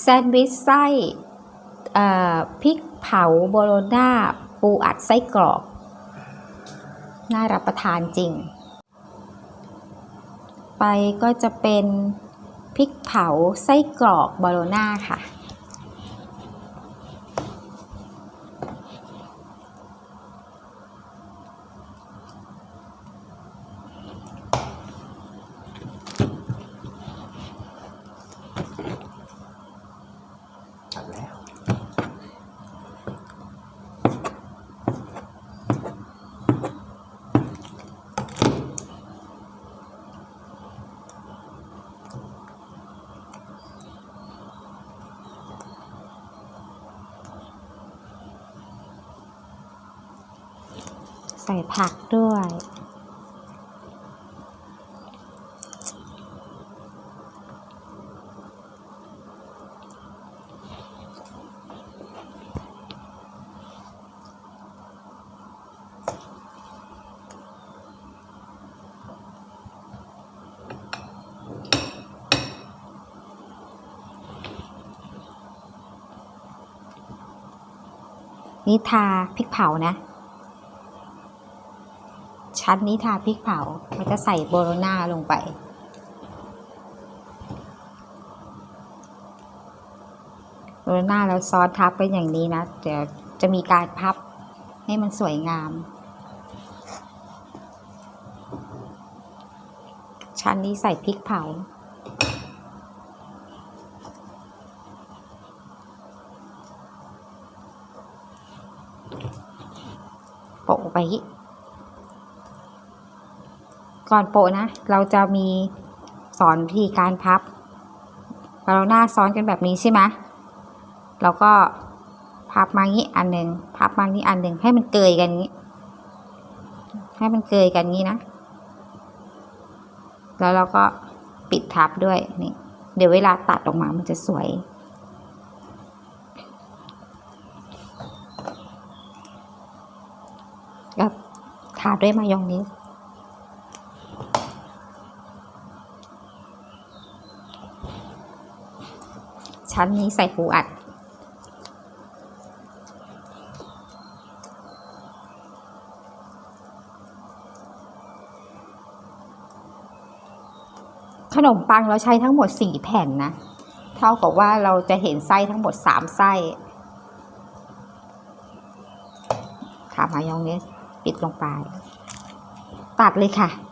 แซนด์วิชไส้พริกเผาโบโลน่าปูอัดไส้กรอกน่ารับประทานจริง ไปก็จะเป็นพริกเผาไส้กรอกโบโลน่าค่ะ ใส่ผักด้วย นี่ทาพริกเผานะ ชั้นนี้ทาพริกเผามันจะใส่โบโลน่าลงไป โบโลน่าแล้วซอสทับไปอย่างนี้นะ เดี๋ยวจะมีการพับให้มันสวยงาม ชั้นนี้ใส่พริกเผาโปะไปอย่างงี้ ก่อนโปะนะ เราจะมีสอนวิธีการพับเราหน้าซ้อนกันแบบนี้ใช่ไหมเราก็พับมางี้อันหนึ่งพับมางี้อันหนึ่งให้มันเกยกันงี้ ให้มันเกยกันงี้นะ แล้วเราก็ปิดทับด้วยนี่ เดี๋ยวเวลาตัดออกมามันจะสวยแล้วทาด้วยมายองเนส ชั้นนี้ใส่ปูอัด ขนมปังเราใช้ทั้งหมดสี่แผ่นนะ เท่ากับว่าเราจะเห็นไส้ทั้งหมดสามไส้ทามายองเนสปิดลงไป ตัดเลยค่ะ